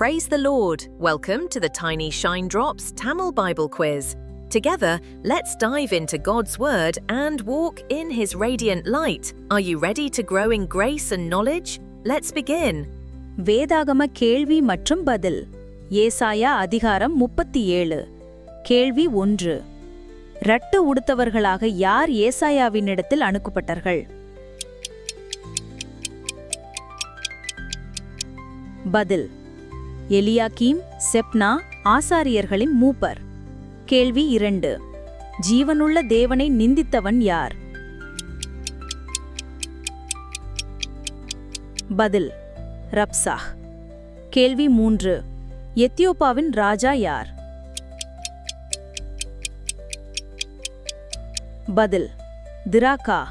Praise the Lord. Welcome to the Tiny Shine Drops Tamil Bible Quiz. Together, let's dive into God's Word and walk in His radiant light. Are you ready to grow in grace and knowledge? Let's begin. வேதாகம கேள்வி மற்றும் பதில் ஏசாயா அதிகாரம் முப்பத்தி ஏழு கேள்வி ஒன்று ரட்டு உடுத்தவர்களாக யார் ஏசாயாவினிடத்தில் அணுக்கப்பட்டார்கள் பதில் எலியாக்கீம் செப்னா ஆசாரியர்களின் மூப்பர். கேள்வி இரண்டு. ஜீவனுள்ள தேவனை நிந்தித்தவன் யார்? பதில். ரப்சாஹ். கேள்வி மூன்று. எத்தியோப்பாவின் ராஜா யார்? பதில். திராக்கா.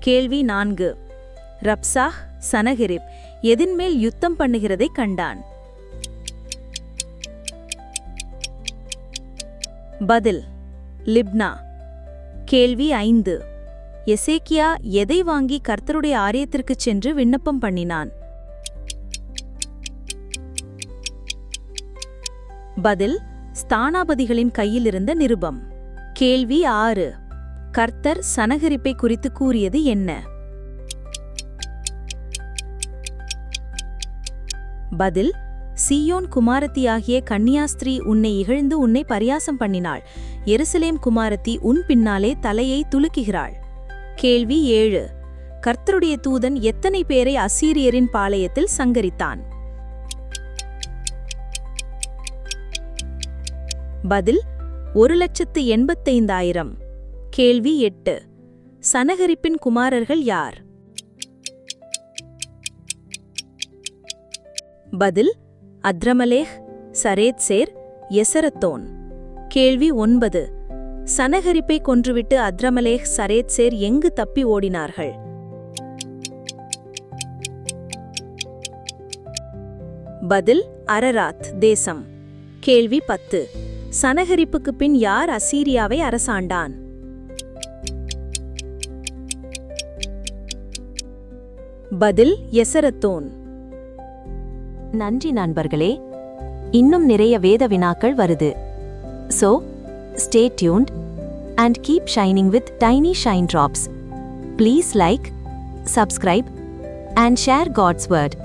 கேள்வி நான்கு. ரப்சாஹ் சனகிரிப் எதின்மேல் யுத்தம் பண்ணுகிறதை கண்டான். பதில் லிப்னா. கேள்வி ஐந்து. எசேக்கியா எதை வாங்கி கர்த்தருடைய ஆரியத்திற்குச் சென்று விண்ணப்பம் பண்ணினான்? பதில் ஸ்தானாபதிகளின் கையிலிருந்த நிருபம். கேள்வி ஆறு. கர்த்தர் சனகரிப்பை குறித்து கூறியது என்ன? பதில் சீயோன் குமாரத்தியாகிய கன்னியாஸ்திரீ உன்னை இகழ்ந்து உன்னை பரியாசம் பண்ணினாள். எருசலேம் குமாரத்தி உன் பின்னாலே தலையை துலுக்குகிறாள். கேள்வி ஏழு. கர்த்தருடைய தூதன் எத்தனை பேரை அசீரியரின் பாளையத்தில் சங்கரித்தான்? பதில் ஒரு லட்சத்து எண்பத்தைந்தாயிரம். கேள்வி எட்டு. சனகரிப்பின் குமாரர்கள் யார்? பதில் அத்ரமலேஹ் சரேத்சேர் எசரத்தோன் கேள்வி ஒன்பது. சனகரிப்பை கொன்றுவிட்டு அத்ரமலேஹ் சரேத்சேர் எங்கு தப்பி ஓடினார்கள்? பதில் அரராத் தேசம். கேள்வி பத்து. சனகரிப்புக்கு பின் யார் அசீரியாவை அரசாண்டான்? பதில் எசரத்தோன் நன்றி நண்பர்களே. இன்னும் நிறைய வேத வினாக்கள் வருது. So stay tuned and keep shining with tiny shine drops please like subscribe and share God's word